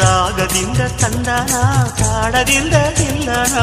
ರಾಗದಿಂದ ತಂದನ ತಾಡದಿಂದ ತಿಲ್ಲನ